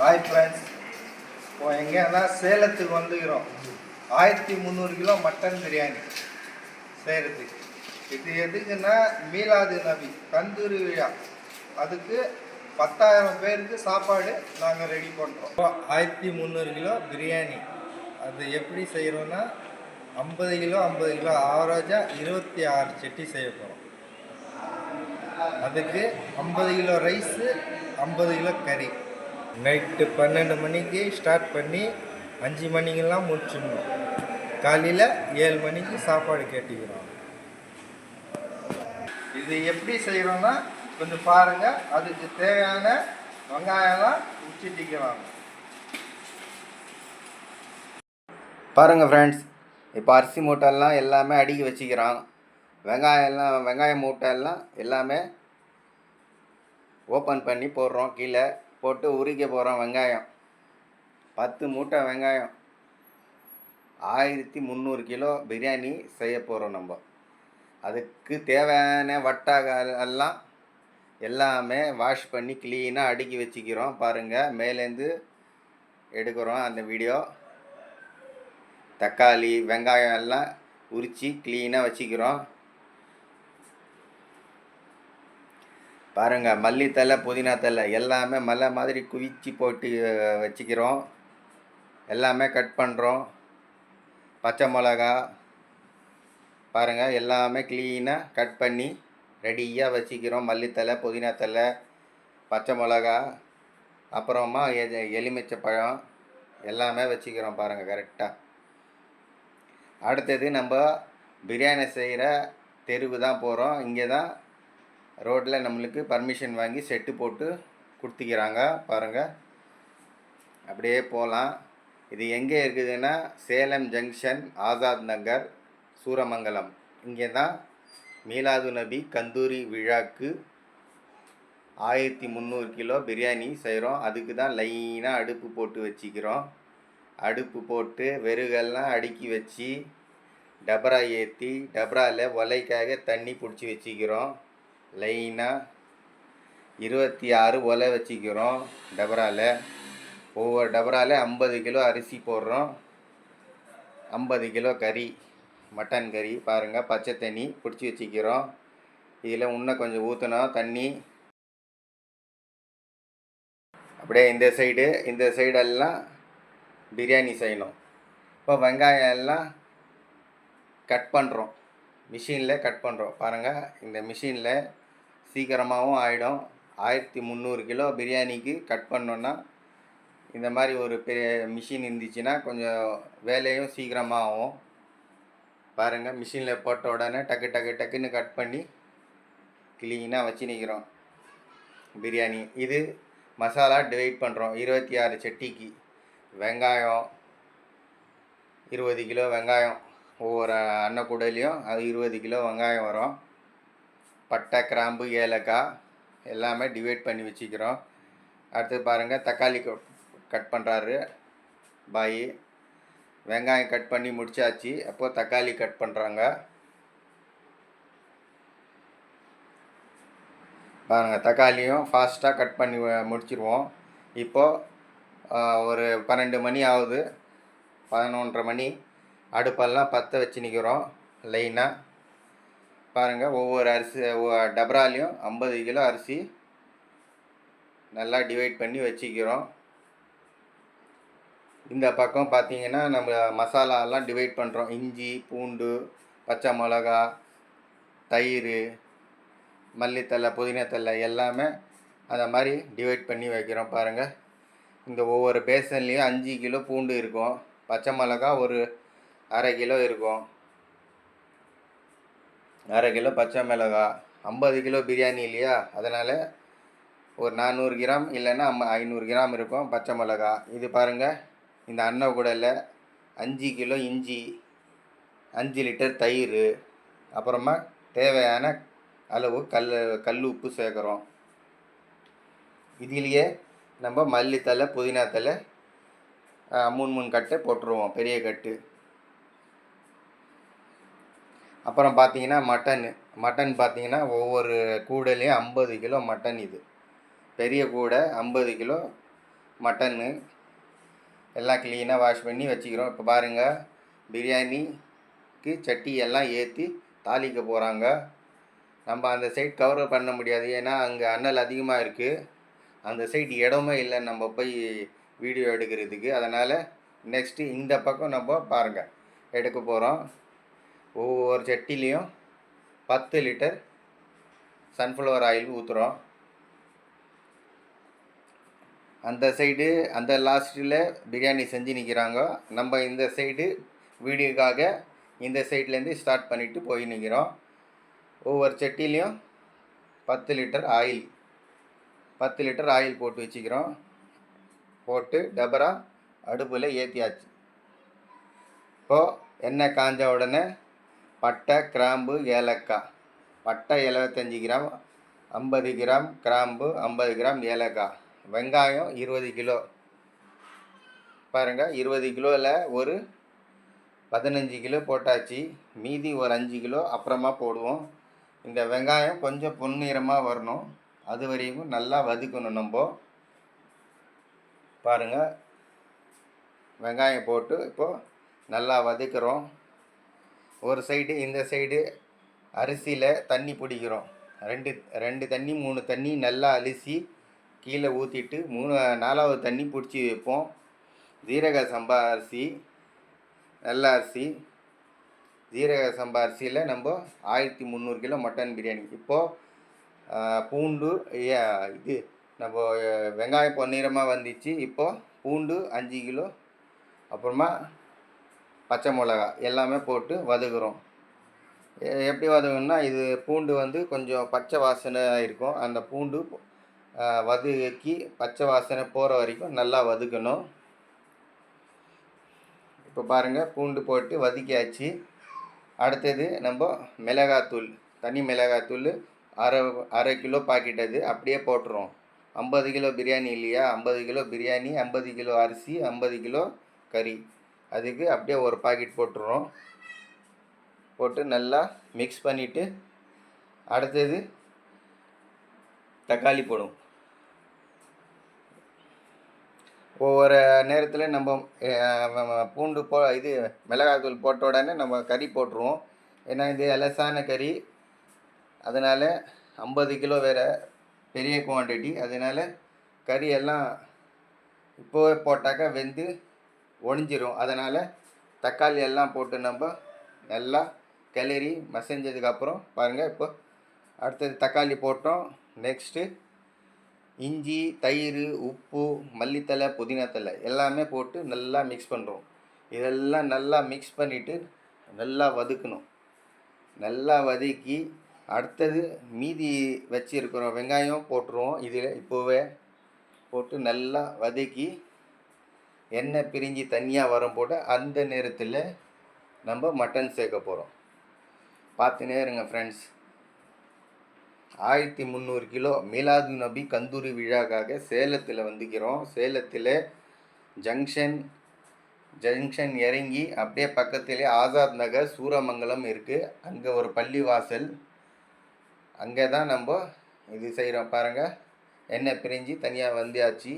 Hi friends இப்போ எங்கேனா சேலத்துக்கு வந்துக்கிறோம். ஆயிரத்தி முந்நூறு கிலோ மட்டன் பிரியாணி செய்கிறதுக்கு இது எதுக்குன்னா மீலாது நபி தந்தூரி விழா. அதுக்கு பத்தாயிரம் பேருக்கு சாப்பாடு நாங்கள் ரெடி பண்ணுறோம் ஆயிரத்தி முந்நூறு கிலோ பிரியாணி. அது எப்படி செய்கிறோன்னா ஐம்பது கிலோ ஐம்பது கிலோ ஆவரேஜாக இருபத்தி ஆறு சட்டி செய்ய போகிறோம் அதுக்கு ஐம்பது கிலோ ரைஸு ஐம்பது கிலோ கறி. நைட்டு பன்னெண்டு மணிக்கு ஸ்டார்ட் பண்ணி அஞ்சு மணிக்கெல்லாம் முடிச்சிடணும். காலையில் ஏழு மணிக்கு சாப்பாடு கேட்டுக்கிறோம். இது எப்படி செய்கிறோன்னா கொஞ்சம் பாருங்கள் அதுக்கு தேவையான வெங்காயம்லாம் உச்சிட்டிக்கலாம் பாருங்கள் ஃப்ரெண்ட்ஸ் இப்போ அரிசி மூட்டைலாம் எல்லாமே அடுக்கி வச்சுக்கிறான் வெங்காயம்லாம் வெங்காய மூட்டை எல்லாம் எல்லாமே ஓப்பன் பண்ணி போடுறோம் கீழே. போட்டு உரிக்க போகிறோம் வெங்காயம். பத்து மூட்டை வெங்காயம். ஆயிரத்தி முந்நூறு கிலோ பிரியாணி செய்ய போகிறோம் நம்ம. அதுக்கு தேவையான வட்டாக எல்லாம் எல்லாமே வாஷ் பண்ணி க்ளீனாக அடுக்கி வச்சுக்கிறோம். பாருங்கள் மேலேருந்து எடுக்கிறோம் அந்த வீடியோ. தக்காளி வெங்காயம் எல்லாம் உரித்து க்ளீனாக வச்சுக்கிறோம். பாருங்கள் மல்லித்தலை புதினா தலை எல்லாமே மலை மாதிரி குவிச்சு போட்டு வச்சுக்கிறோம். எல்லாமே கட் பண்ணுறோம் பச்சை மிளகா பாருங்கள் எல்லாமே க்ளீனாக கட் பண்ணி ரெடியாக வச்சுக்கிறோம். மல்லித்தலை புதினா தலை பச்சை மிளகா அப்புறமா எ- எலுமிச்சை பழம் எல்லாமே வச்சுக்கிறோம் பாருங்கள் கரெக்டாக அடுத்தது நம்ம பிரியாணி செய்கிற தெருவு தான் போகிறோம் இங்கே தான் ரோட்டில் நம்மளுக்கு பர்மிஷன் வாங்கி செட்டு போட்டு கொடுத்துக்கிறாங்க. பாருங்கள் அப்படியே போகலாம் இது எங்கே இருக்குதுன்னா சேலம் ஜங்ஷன் ஆசாத் நகர் சூரமங்கலம். இங்கே தான் மீலாது நபி கந்தூரி விழாக்கு ஆயிரத்தி முந்நூறு கிலோ பிரியாணி செய்கிறோம். அதுக்கு தான் லைனாக அடுப்பு போட்டு வச்சுக்கிறோம். அடுப்பு போட்டு வெறுகெல்லாம் அடுக்கி வச்சு டபரா ஏற்றி டபராவில் ஒலைக்காக தண்ணி பிடிச்சி வச்சுக்கிறோம். லைனாக இருபத்தி ஆறு ஒலை வச்சுக்கிறோம் டபராவில் ஒவ்வொரு டபராவில் ஐம்பது கிலோ அரிசி போடுறோம். ஐம்பது கிலோ கறி மட்டன் கறி பாருங்கள் பச்சை தண்ணி பிடிச்சி வச்சுக்கிறோம். இதில் இன்னும் கொஞ்சம் ஊற்றணும் தண்ணி. அப்படியே இந்த சைடு இந்த சைடெல்லாம் பிரியாணி செய்யணும். இப்போ வெங்காயம் எல்லாம் கட் பண்ணுறோம் மிஷினில் கட் பண்ணுறோம் பாருங்கள் இந்த மிஷினில் சீக்கிரமாகவும் ஆகிடும் ஆயிரத்தி முந்நூறு கிலோ பிரியாணிக்கு கட் பண்ணோன்னா இந்த மாதிரி ஒரு பெரிய மிஷின் இருந்துச்சுன்னா கொஞ்சம் வேலையும் சீக்கிரமாக ஆகும் பாருங்கள் மிஷினில் போட்ட உடனே டக்கு டக்கு டக்குன்னு கட் பண்ணி க்ளீனாக வச்சு நிற்கிறோம் பிரியாணி. இது மசாலா டிவைட் பண்ணுறோம் இருபத்தி ஆறு சட்டிக்கு. வெங்காயம் இருபது கிலோ வெங்காயம். ஒவ்வொரு அன்னக்கூடலையும் அது இருபது கிலோ வெங்காயம் வரும். பட்டை கிராம்பு ஏலக்காய் எல்லாமே டிவைட் பண்ணி வச்சுக்கிறோம். அடுத்து பாருங்கள் தக்காளி கட் பண்ணுறாரு பாய். வெங்காயம் கட் பண்ணி முடிச்சாச்சு. அப்போது தக்காளி கட் பண்ணுறாங்க பாருங்கள் தக்காளியும் ஃபாஸ்ட்டாக கட் பண்ணி முடிச்சிருவோம். இப்போது ஒரு பன்னெண்டு மணி ஆகுது. பதினொன்றரை மணி. அடுப்பெல்லாம் பற்ற வச்சு நிற்கிறோம் லைனாக பாருங்கள் ஒவ்வொரு அரிசி டபராலையும் ஐம்பது கிலோ அரிசி நல்லா டிவைட் பண்ணி வச்சுக்கிறோம். இந்த பக்கம் பார்த்தீங்கன்னா நம்ம மசாலாலாம் டிவைட் பண்ணுறோம் இஞ்சி பூண்டு பச்சை மிளகா தயிர் மல்லித்தலை புதினத்தலை எல்லாமே அந்த மாதிரி டிவைட் பண்ணி வைக்கிறோம் பாருங்கள் இந்த ஒவ்வொரு பேசன்லேயும் அஞ்சு கிலோ பூண்டு இருக்கும். பச்சை மிளகா ஒரு அரை கிலோ இருக்கும். அரை கிலோ பச்சை மிளகா ஐம்பது கிலோ பிரியாணி இல்லையா? அதனால் ஒரு நானூறு கிராம் இல்லைன்னா ஐநூறு கிராம் இருக்கும் பச்சை மிளகா. இது பாருங்கள் இந்த அன்ன கூடல அஞ்சு கிலோ இஞ்சி அஞ்சு லிட்டர் தயிர் அப்புறமா தேவையான அளவு கல் கல் உப்பு சேர்க்குறோம். இதிலேயே நம்ம மல்லித்தலை புதினா தலை மூணு மூணு கட்டு போட்டுருவோம் பெரிய கட்டு. அப்புறம் பார்த்தீங்கன்னா மட்டன் மட்டன் பார்த்தீங்கன்னா ஒவ்வொரு கூடையிலையும் ஐம்பது கிலோ மட்டன் இது. பெரிய கூடை ஐம்பது கிலோ மட்டன்னு. எல்லாம் க்ளீனாக வாஷ் பண்ணி வச்சுக்கிறோம். இப்போ பாருங்கள் பிரியாணிக்கு சட்டி எல்லாம் ஏற்றி தாளிக்க போகிறாங்க நம்ம அந்த சைட் கவர் பண்ண முடியாது. ஏன்னா அங்கே அனல் அதிகமாக இருக்குது அந்த சைடு இடமே இல்லை நம்ம போய் வீடியோ எடுக்கிறதுக்கு. அதனால் நெக்ஸ்ட்டு இந்த பக்கம் நம்ம பாருங்கள் எடுக்க போகிறோம் ஒவ்வொரு சட்டிலையும் பத்து லிட்டர் சன்ஃப்ளவர் ஆயில் ஊற்றுறோம் அந்த சைடு அந்த லாஸ்ட்டில் பிரியாணி செஞ்சு நிற்கிறாங்க நம்ம இந்த சைடு வீடியோக்காக இந்த சைட்லேருந்து ஸ்டார்ட் பண்ணிவிட்டு போய் நிற்கிறோம் ஒவ்வொரு சட்டிலையும் பத்து லிட்டர் ஆயில் பத்து லிட்டர் ஆயில் போட்டு வச்சுக்கிறோம். போட்டு டபரா அடுப்பில் ஏற்றியாச்சு இப்போது எண்ணெய் காஞ்ச உடனே பட்டை கிராம்பு ஏலக்காய். பட்டை எழுபத்தஞ்சி கிராம் ஐம்பது கிராம் கிராம்பு ஐம்பது கிராம் ஏலக்காய். வெங்காயம் இருபது கிலோ. பாருங்கள் இருபது கிலோவில் ஒரு பதினஞ்சு கிலோ போட்டாச்சு. மீதி ஒரு அஞ்சு கிலோ அப்புறமா போடுவோம். இந்த வெங்காயம் கொஞ்சம் பொன்னிறமாக வரணும். அது வரைக்கும் நல்லா வதக்கணும் நம்ம. பாருங்கள் வெங்காயம் போட்டு இப்போது நல்லா வதக்குறோம். ஒரு சைடு இந்த சைடு அரிசியில் தண்ணி பிடிக்கிறோம். ரெண்டு ரெண்டு தண்ணி மூணு தண்ணி நல்லா அலசி கீழே ஊற்றிட்டு மூணு நாலாவது தண்ணி பிடிச்சி வைப்போம். ஜீரக சம்பா அரிசி நல்ல அரிசி. ஜீரக சம்பா அரிசியில் நம்ம ஆயிரத்தி முந்நூறு கிலோ மட்டன் பிரியாணி. இப்போது பூண்டு இது நம்ம வெங்காயம் பொன்னிறமாக வந்துச்சு. இப்போது பூண்டு அஞ்சு கிலோ அப்புறமா பச்சை மிளகா எல்லாமே போட்டு வதக்குறோம். எப்படி வதக்கணும்னா இது பூண்டு வந்து கொஞ்சம் பச்சை வாசனை இருக்கும். அந்த பூண்டு வதக்கி பச்சை வாசனை போகிற வரைக்கும் நல்லா வதக்கணும். இப்போ பாருங்கள் பூண்டு போட்டு வதக்கியாச்சு. அடுத்தது நம்ம மிளகாத்தூள் தனி மிளகாத்தூள் அரை அரை கிலோ பாக்கெட் அது அப்படியே போட்டுருவோம் ஐம்பது கிலோ பிரியாணி இல்லையா? ஐம்பது கிலோ பிரியாணி ஐம்பது கிலோ அரிசி ஐம்பது கிலோ கறி. அதுக்கு அப்படியே ஒரு பாக்கெட் போட்டுருவோம். போட்டு நல்லா மிக்ஸ் பண்ணிவிட்டு அடுத்தது தக்காளி போடும் ஒவ்வொரு நேரத்தில் நம்ம பூண்டு போ இது மிளகாய்த்தூள் போட்ட உடனே நம்ம கறி போட்டுருவோம். ஏன்னா இது அலசான கறி. அதனால் ஐம்பது கிலோ வேறு பெரிய குவான்டிட்டி அதனால் கறி எல்லாம் இப்போவே போட்டாக்கா வெந்து ஒழிஞ்சிரும் அதனால் தக்காளி எல்லாம் போட்டு நம்ம நல்லா கிளறி மசஞ்சதுக்கப்புறம் பாருங்கள் இப்போ அடுத்தது தக்காளி போட்டோம். நெக்ஸ்ட்டு இஞ்சி தயிர் உப்பு மல்லித்தலை புதினாத்தலை எல்லாமே போட்டு நல்லா மிக்ஸ் பண்ணுறோம் இதெல்லாம் நல்லா மிக்ஸ் பண்ணிவிட்டு நல்லா வதக்கணும். நல்லா வதக்கி அடுத்தது மீதி வச்சுருக்கிறோம் வெங்காயம் போட்டுருவோம். இதில் இப்போவே போட்டு நல்லா வதக்கி எண்ணெய் பிரிஞ்சு தனியாக வரும் போட்டு அந்த நேரத்தில் நம்ம மட்டன் சேர்க்க போகிறோம் பார்த்துனே இருங்க ஃப்ரெண்ட்ஸ் ஆயிரத்தி முந்நூறு கிலோ மீலாது நபி கந்தூரி விழாக்காக சேலத்தில் வந்துக்கிறோம். சேலத்தில் ஜங்ஷன் ஜங்ஷன் இறங்கி அப்படியே பக்கத்திலே ஆசாத் நகர் சூரமங்கலம் இருக்குது அங்கே ஒரு பள்ளிவாசல். அங்கே தான் நம்ம இது செய்கிறோம் பாருங்கள் எண்ணெய் பிரிஞ்சு தனியாக வந்தாச்சு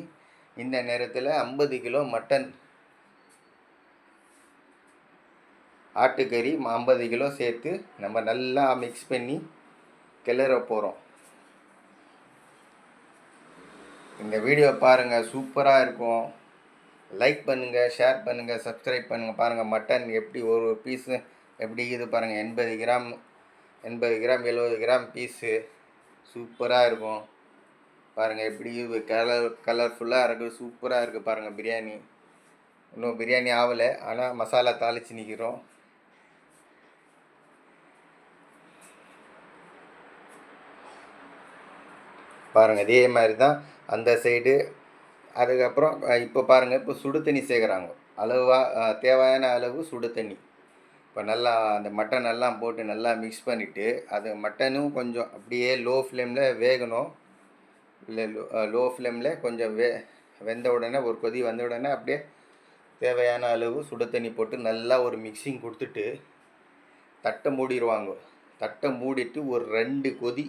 இந்த நேரத்தில் ஐம்பது கிலோ மட்டன். ஆட்டுக்கறி ஐம்பது கிலோ சேர்த்து நம்ம நல்லா மிக்ஸ் பண்ணி கிளற போகிறோம் இந்த வீடியோ பாருங்கள் சூப்பராக இருக்கும். லைக் பண்ணுங்கள் ஷேர் பண்ணுங்கள் சப்ஸ்கிரைப் பண்ணுங்கள் பாருங்கள் மட்டன் எப்படி ஒரு பீஸு எப்படி இது பாருங்கள் எண்பது கிராம் எண்பது கிராம் எழுபது கிராம் பீஸு சூப்பராக இருக்கும். பாருங்கள் எப்படி இது கலர் கலர்ஃபுல்லாக இருக்குது சூப்பராக இருக்குது பாருங்கள் பிரியாணி. இன்னும் பிரியாணி ஆகலை ஆனால் மசாலா தாளித்து நிற்கிறோம் பாருங்கள் இதே மாதிரி தான் அந்த சைடு அதுக்கப்புறம் இப்போ பாருங்கள் இப்போ சுடு தண்ணி சேர்க்குறாங்க அளவாக தேவையான அளவு சுடு தண்ணி. இப்போ நல்லா அந்த மட்டன் எல்லாம் போட்டு நல்லா மிக்ஸ் பண்ணிவிட்டு அது மட்டனும் கொஞ்சம் அப்படியே லோ ஃப்ளேமில் வேகணும். இல்லை லோ லோ ஃப்ளேமில் கொஞ்சம் வே வெந்த உடனே ஒரு கொதி வந்த உடனே அப்படியே தேவையான அளவு சுடு தண்ணி போட்டு நல்லா ஒரு மிக்சிங் கொடுத்துட்டு தட்டை மூடிடுவாங்க தட்டை மூடிட்டு ஒரு ரெண்டு கொதி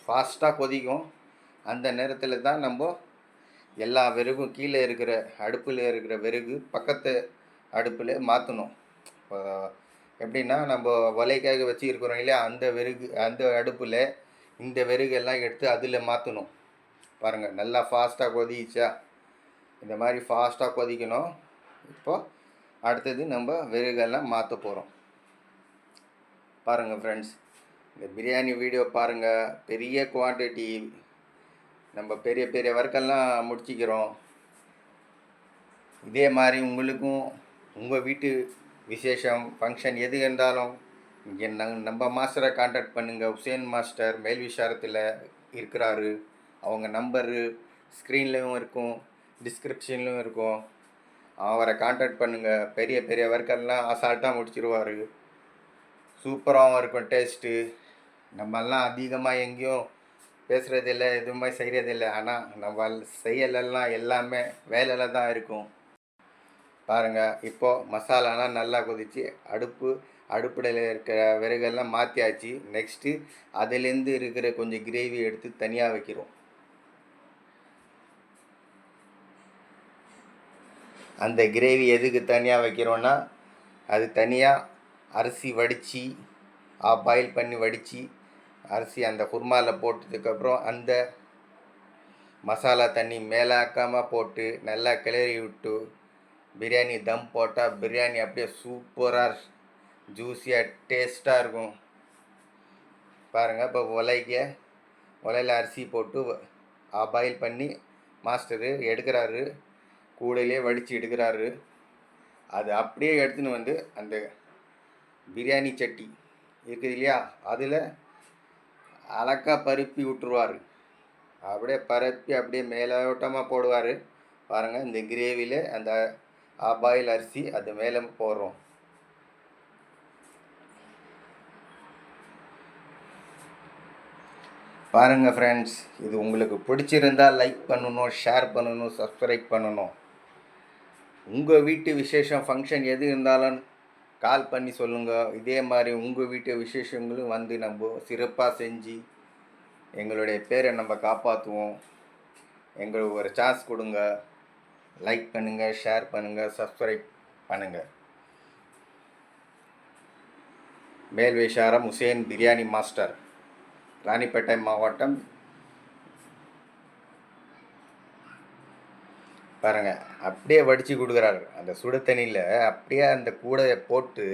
ஃபாஸ்ட்டாக கொதிக்கும். அந்த நேரத்தில் தான் நம்ம எல்லா விறகும் கீழே இருக்கிற அடுப்பில் இருக்கிற விறகு பக்கத்து அடுப்பில் மாற்றணும் இப்போ எப்படின்னா நம்ம வலைக்காக வச்சுருக்கிறோம் இல்லையா? அந்த விறகு அந்த அடுப்பில் இந்த விறகு எல்லாம் எடுத்து அதில் மாற்றணும் பாருங்கள் நல்லா ஃபாஸ்ட்டாக கொதிச்சா. இந்த மாதிரி ஃபாஸ்ட்டாக கொதிக்கணும். இப்போது அடுத்தது நம்ம விறகெல்லாம் மாற்ற போகிறோம் பாருங்கள் ஃப்ரெண்ட்ஸ் இந்த பிரியாணி வீடியோ பாருங்கள் பெரிய குவான்டிட்டி நம்ம பெரிய பெரிய ஒர்க்கெல்லாம் முடிச்சிக்கிறோம். இதே மாதிரி உங்களுக்கும் உங்கள் வீட்டு விசேஷம் ஃபங்க்ஷன் எது இருந்தாலும் இங்கே நம் நம்ம மாஸ்டரை காண்டாக்ட் பண்ணுங்கள் உசேன் மாஸ்டர் மேல் விசாரத்தில் இருக்கிறாரு. அவங்க நம்பரு ஸ்க்ரீன்லேயும் இருக்கும் டிஸ்கிரிப்ஷன்லையும் இருக்கும். அவரை காண்டாக்ட் பண்ணுங்கள் பெரிய பெரிய ஒர்க்கர்லாம் அசால்ட்டாக முடிச்சிருவார். சூப்பராகவும் இருக்கும் டேஸ்ட்டு நம்மெல்லாம் அதிகமாக எங்கேயும் பேசுகிறதில்ல எதுவுமே செய்கிறதில்ல ஆனால் நம்ம செய்யலெல்லாம் எல்லாமே வேலையில் தான் இருக்கும். பாருங்கள் இப்போது மசாலாலாம் நல்லா கொதிச்சு அடுப்பு அடுப்படையில் இருக்கிற விறகெல்லாம் மாற்றியாச்சு நெக்ஸ்ட்டு அதுலேருந்து இருக்கிற கொஞ்சம் கிரேவி எடுத்து தனியாக வைக்கிறோம். அந்த கிரேவி எதுக்கு தனியாக வைக்கிறோன்னா அது தனியாக அரிசி வடித்து பாயில் பண்ணி வடித்து அரிசி அந்த குருமாவில் போட்டதுக்கப்புறம் அந்த மசாலா தண்ணி மேலாக்காமல் போட்டு நல்லா கிளறி விட்டு பிரியாணி தம் போட்டால் பிரியாணி அப்படியே சூப்பராக ஜூஸியாக டேஸ்ட்டாக இருக்கும். பாருங்கள் இப்போ உலைக்க உலையில் அரிசி போட்டு பாயில் பண்ணி மாஸ்டரு எடுக்கிறாரு. கூடையிலே வடித்து எடுக்கிறாரு. அது அப்படியே எடுத்துன்னு வந்து அந்த பிரியாணி சட்டி இருக்குது இல்லையா? அதில் அழகா பருப்பி விட்டுருவார். அப்படியே பரப்பி அப்படியே மேலோட்டமாக போடுவார். பாருங்கள் இந்த கிரேவியில் அந்த பாயில் அரிசி அது மேலே போடுறோம். பாருங்கள் ஃப்ரெண்ட்ஸ் இது உங்களுக்கு பிடிச்சிருந்தா லைக் பண்ணணும் ஷேர் பண்ணணும் சப்ஸ்கிரைப் பண்ணணும். உங்கள் வீட்டு விசேஷம் ஃபங்க்ஷன் எது இருந்தாலும் கால் பண்ணி சொல்லுங்கள் இதே மாதிரி உங்கள் வீட்டு விசேஷங்களும் வந்து நம்ம சிறப்பாக செஞ்சு எங்களுடைய பேரை நம்ம காப்பாற்றுவோம் எங்களுக்கு ஒரு சான்ஸ் கொடுங்க. லைக் பண்ணுங்கள் ஷேர் பண்ணுங்கள் சப்ஸ்கிரைப் பண்ணுங்கள் மேல்வேஷாரம் உசேன் பிரியாணி மாஸ்டர் ராணிப்பேட்டை மாவட்டம் பாருங்க அப்படியே வடித்து கொடுக்குறாரு. அந்த சுடு தண்ணியில் அப்படியே அந்த கூடையை போட்டு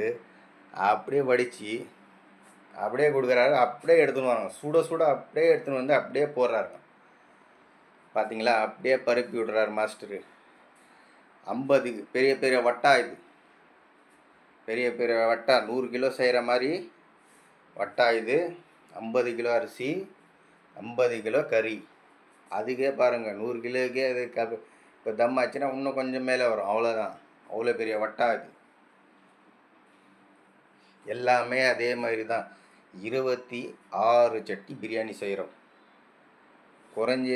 அப்படியே வடித்து அப்படியே கொடுக்குறாரு. அப்படியே எடுத்துன்னு வராங்க. சுட சுட அப்படியே எடுத்துன்னு வந்து அப்படியே போடுறாருங்க பார்த்தீங்களா அப்படியே பருப்பி விடுறாரு மாஸ்டரு. ஐம்பது பெரிய பெரிய வட்டா இது. பெரிய பெரிய வட்டா. நூறு கிலோ செய்கிற மாதிரி வட்டா இது. ஐம்பது கிலோ அரிசி ஐம்பது கிலோ கறி. அதுக்கே பாருங்கள் நூறு கிலோக்கே அது க இப்போ தம் ஆச்சுன்னா இன்னும் கொஞ்சம் மேலே வரும். அவ்வளோதான் அவ்வளோ பெரிய வட்டா இது. எல்லாமே அதே மாதிரி தான் இருபத்தி ஆறு சட்டி பிரியாணி செய்கிறோம் குறைஞ்ச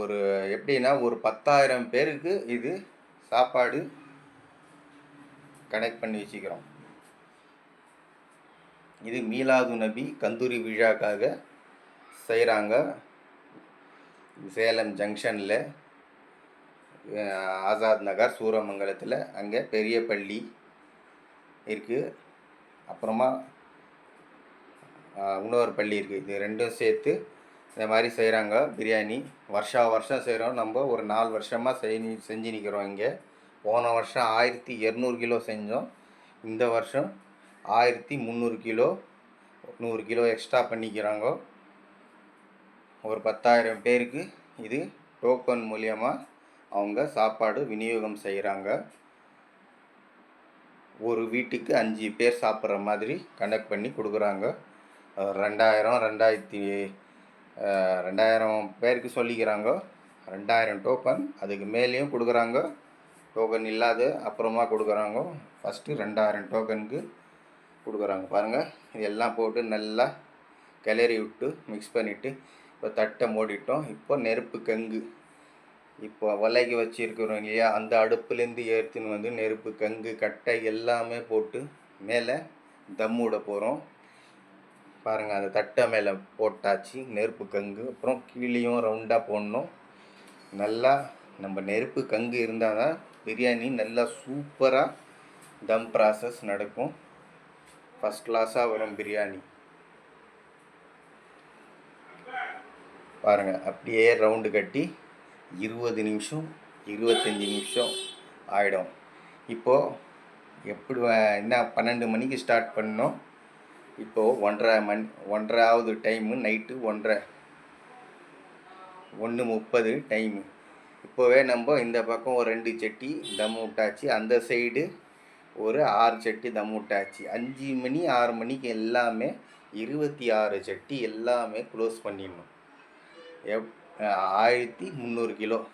ஒரு எப்படின்னா ஒரு பத்தாயிரம் பேருக்கு இது சாப்பாடு கனெக்ட் பண்ணி வச்சுக்கிறோம். இது மீலாது நபி கந்தூரி விழாக்காக செய்கிறாங்க சேலம் ஜங்ஷனில் ஆசாத் நகர் சூரமங்கலத்தில் அங்கே பெரிய பள்ளி இருக்குது அப்புறமா இன்னொரு பள்ளி இருக்குது இது ரெண்டும் சேர்த்து இந்த மாதிரி செய்கிறாங்க பிரியாணி வருஷா வருஷம் செய்கிறோம் நம்ம ஒரு நாலு வருஷமாக செய் செஞ்சு நிற்கிறோம் இங்கே. போன வருஷம் ஆயிரத்தி இரநூறு கிலோ செஞ்சோம். இந்த வருஷம் ஆயிரத்தி முந்நூறு கிலோ நூறு கிலோ எக்ஸ்ட்ரா பண்ணிக்கிறாங்க. ஒரு பத்தாயிரம் பேருக்கு இது டோக்கன் மூலியமாக அவங்க சாப்பாடு விநியோகம் செய்கிறாங்க ஒரு வீட்டுக்கு அஞ்சு பேர் சாப்பிட்ற மாதிரி கனெக்ட் பண்ணி கொடுக்குறாங்க. ரெண்டாயிரம் ரெண்டாயிரத்தி ரெண்டாயிரம் பேருக்கு சொல்லிக்கிறாங்க. ரெண்டாயிரம் டோக்கன் அதுக்கு மேலேயும் கொடுக்குறாங்க. டோக்கன் இல்லாத அப்புறமா கொடுக்குறாங்க. ஃபஸ்ட்டு ரெண்டாயிரம் டோக்கனுக்கு கொடுக்குறாங்க. பாருங்கள் இதெல்லாம் போட்டு நல்லா கிளறி விட்டு மிக்ஸ் பண்ணிவிட்டு இப்போ தட்டை மூடிட்டோம். இப்போ நெருப்பு கங்கு. இப்போ வலைக்கு வச்சுருக்கிறோம் இல்லையா? அந்த அடுப்புலேருந்து ஏற்றுன்னு வந்து நெருப்பு கங்கு கட்டை எல்லாமே போட்டு மேலே தம் விட போகிறோம் பாருங்கள் அந்த தட்டை மேலே போட்டாச்சு நெருப்பு கங்கு. அப்புறம் கீழேயும் ரவுண்டாக போடணும். நல்லா நம்ம நெருப்பு கங்கு இருந்தால் தான் பிரியாணி நல்லா சூப்பராக தம் ப்ராசஸ் நடக்கும். ஃபஸ்ட் கிளாஸாக வரும் பிரியாணி. பாருங்கள் அப்படியே ரவுண்டு கட்டி இருபது நிமிஷம் இருபத்தஞ்சி நிமிஷம் ஆகிடும் இப்போது எப்படி என்ன பன்னெண்டு மணிக்கு ஸ்டார்ட் பண்ணோம் இப்போது ஒன்றரை மணி ஒன்றரை டைமு நைட்டு ஒன்றரை ஒன்று முப்பது டைமு இப்போவே நம்ம இந்த பக்கம் ஒரு ரெண்டு சட்டி தம் விட்டாச்சு. அந்த சைடு ஒரு ஆறு சட்டி தம் விட்டாச்சு. அஞ்சு மணி ஆறு மணிக்கு எல்லாமே இருபத்தி ஆறு சட்டி எல்லாமே க்ளோஸ் பண்ணிடணும். எப் ஆயிரத்தி முந்நூறு கிலோ.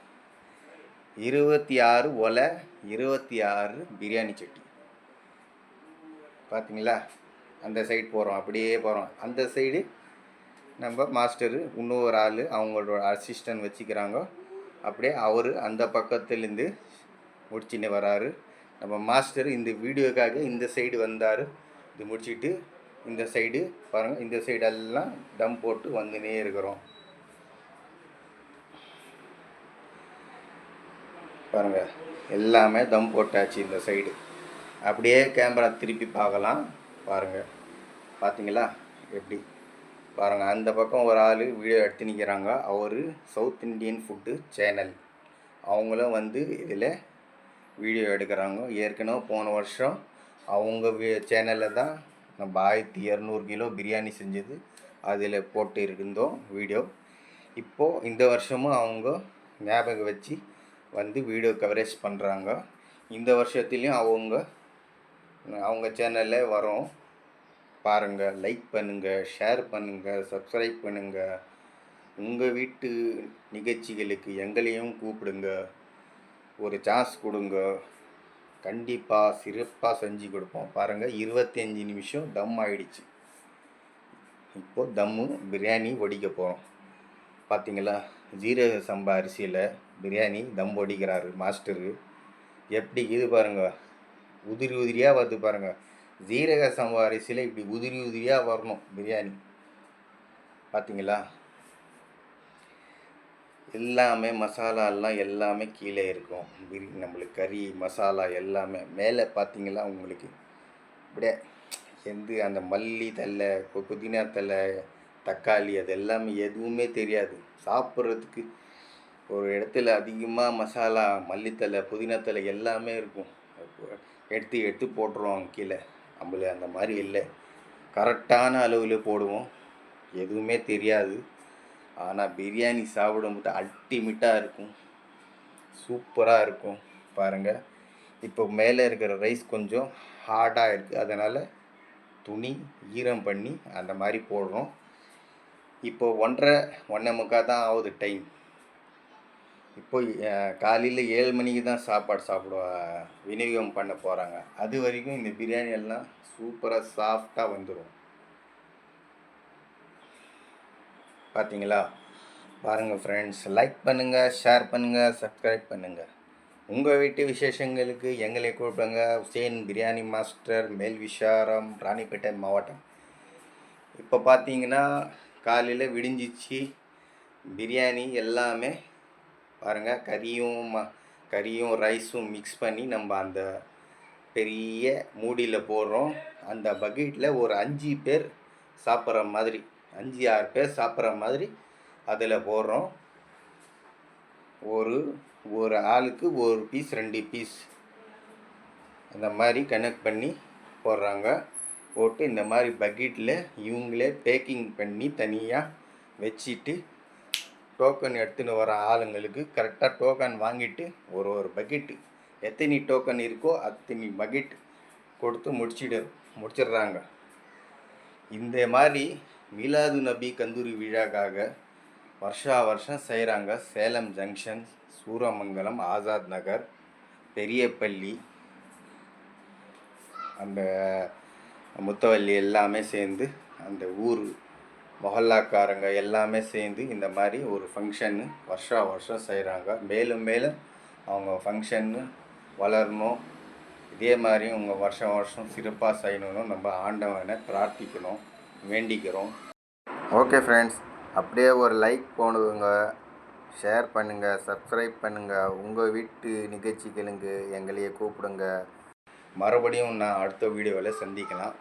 இருபத்தி ஆறு ஒலை இருபத்தி ஆறு பிரியாணி சட்டி. பார்த்தீங்களா அந்த சைடு போகிறோம் அப்படியே போகிறோம் அந்த சைடு நம்ம மாஸ்டரு இன்னொரு ஆள் அவங்களோட அசிஸ்டன்ட் வச்சுக்கிறாங்க. அப்படியே அவர் அந்த பக்கத்துலேருந்து முடிச்சுன்னு வராரு. நம்ம மாஸ்டர் இந்த வீடியோக்காக இந்த சைடு வந்தார். இது முடிச்சிட்டு இந்த சைடு பாருங்கள் இந்த சைடெல்லாம் டம் போட்டு வந்துனே இருக்கிறோம். பாருங்கள் எல்லாமே தம் போட்டாச்சு இந்த சைடு அப்படியே கேமரா திருப்பி பார்க்கலாம். பாருங்கள் பார்த்தீங்களா எப்படி? பாருங்கள் அந்த பக்கம் ஒரு ஆள் வீடியோ எடுத்து நிற்கிறாங்க அவர் சவுத் இந்தியன் ஃபுட்டு சேனல் அவங்களும் வந்து இதில் வீடியோ எடுக்கிறாங்க. ஏற்கனவே போன வருஷம் அவங்க சேனலில் தான் நம்ம ஆயிரத்தி இரநூறு கிலோ பிரியாணி செஞ்சது. அதில் போட்டு இருந்தோம் வீடியோ இப்போது இந்த வருஷமும் அவங்க ஞாபகம் வச்சு வந்து வீடியோ கவரேஜ் பண்ணுறாங்க இந்த வருஷத்துலேயும் அவங்க அவங்க சேனலில் வரோம். பாருங்கள் லைக் பண்ணுங்கள் ஷேர் பண்ணுங்கள் சப்ஸ்கிரைப் பண்ணுங்கள் உங்கள் வீட்டு நிகழ்ச்சிகளுக்கு எங்களையும் கூப்பிடுங்க. ஒரு சான்ஸ் கொடுங்க. கண்டிப்பாக சிறப்பாக செஞ்சு கொடுப்போம். பாருங்கள் இருபத்தஞ்சி நிமிஷம் தம் ஆயிடுச்சு. இப்போது தம்மு பிரியாணி வடிக்க போகிறோம் பார்த்தீங்களா ஜீரக சம்பா அரிசியில் பிரியாணி தம் அடிக்கிறாரு மாஸ்டரு. எப்படி இது பாருங்க. உதிரி உதிரியாக வருது பாருங்க. ஜீரக சம்பா அரிசியில் இப்படி உதிரி உதிரியாக வரணும் பிரியாணி. பார்த்தீங்களா எல்லாமே மசாலாலாம் எல்லாமே கீழே இருக்கும். பிரி நம்மளுக்கு கறி மசாலா எல்லாமே மேலே பார்த்தீங்களா உங்களுக்கு? அப்படியே எந்த அந்த மல்லி தலை புதினா தழை தக்காளி அது எல்லாமே எதுவுமே தெரியாது. சாப்பிட்றதுக்கு ஒரு இடத்துல அதிகமாக மசாலா மல்லித்தழை புதினத்தலை எல்லாமே இருக்கும். எடுத்து எடுத்து போட்டுருவோம் கீழே. நம்மள அந்த மாதிரி இல்லை. கரெக்டான அளவில் போடுவோம். எதுவுமே தெரியாது. ஆனால் பிரியாணி சாப்பிடும்போது அல்டிமேட்டாக இருக்கும். சூப்பராக இருக்கும். பாருங்கள் இப்போ மேலே இருக்கிற ரைஸ் கொஞ்சம் ஹார்டாக இருக்குது அதனால் துணி ஈரம் பண்ணி அந்த மாதிரி போடுறோம். இப்போ ஒன்றரை ஒன்றே முக்கால் தான் ஆகுது டைம் இப்போ காலையில் ஏழு மணிக்கு தான் சாப்பாடு சாப்பிடுவ விநியோகம் பண்ண போகிறாங்க அது வரைக்கும் இந்த பிரியாணி எல்லாம் சூப்பராக சாஃப்டாக வந்துடும் பார்த்தீங்களா பாருங்கள் ஃப்ரெண்ட்ஸ் லைக் பண்ணுங்கள் ஷேர் பண்ணுங்கள் சப்ஸ்கிரைப் பண்ணுங்கள் உங்கள் வீட்டு விசேஷங்களுக்கு எங்களை கூப்பிடுங்க. உசேன் பிரியாணி மாஸ்டர் மேல் விஷாரம் ராணிப்பேட்டை மாவட்டம். இப்போ பார்த்தீங்கன்னா காலையில் விடிஞ்சிச்சு. பிரியாணி எல்லாமே பாருங்கள் கறியும் கறியும் ரைஸும் மிக்ஸ் பண்ணி நம்ம அந்த பெரிய மூடியில் போடுறோம். அந்த பக்கெட்டில் ஒரு அஞ்சு பேர் சாப்பிட்ற மாதிரி அஞ்சு ஆறு பேர் சாப்பிட்ற மாதிரி அதில் போடுறோம். ஒரு ஒரு ஆளுக்கு ஒரு பீஸ் ரெண்டு பீஸ் அந்த மாதிரி கனெக்ட் பண்ணி போடுறாங்க. போட்டு இந்த மாதிரி பக்கெட்டில் இவங்களே பேக்கிங் பண்ணி தனியாக வச்சுட்டு டோக்கன் எடுத்துன்னு வர ஆளுங்களுக்கு கரெக்டாக டோக்கன் வாங்கிட்டு ஒரு ஒரு பக்கெட்டு எத்தனை டோக்கன் இருக்கோ அத்தனை பக்கெட் கொடுத்து முடிச்சிடு முடிச்சிடுறாங்க. இந்த மாதிரி மீலாது நபி கந்தூரி விழாக்காக வருஷா வருஷம் செய்கிறாங்க சேலம் ஜங்ஷன் சூரமங்கலம் ஆசாத் நகர் பெரியப்பள்ளி அந்த முத்தவல்லி எல்லாமே சேர்ந்து அந்த ஊர் மொஹல்லாக்காரங்க எல்லாமே சேர்ந்து இந்த மாதிரி ஒரு ஃபங்க்ஷன்னு வருஷா வருஷம் செய்கிறாங்க மேலும் மேலும் அவங்க ஃபங்க்ஷன்னு வளரணும். இதே மாதிரி உங்க வருஷம் வருஷம் சிறப்பாக செய்யணும்னு நம்ம ஆண்டவனை பிரார்த்திக்கணும் வேண்டிக்கிறோம். ஓகே ஃப்ரெண்ட்ஸ் அப்படியே ஒரு லைக் போடுங்க ஷேர் பண்ணுங்கள் சப்ஸ்கிரைப் பண்ணுங்கள் உங்கள் வீட்டு நிகழ்ச்சிகளுக்கு எங்களையே கூப்பிடுங்க. மறுபடியும் நான் அடுத்த வீடியோவில் சந்திக்கலாம்.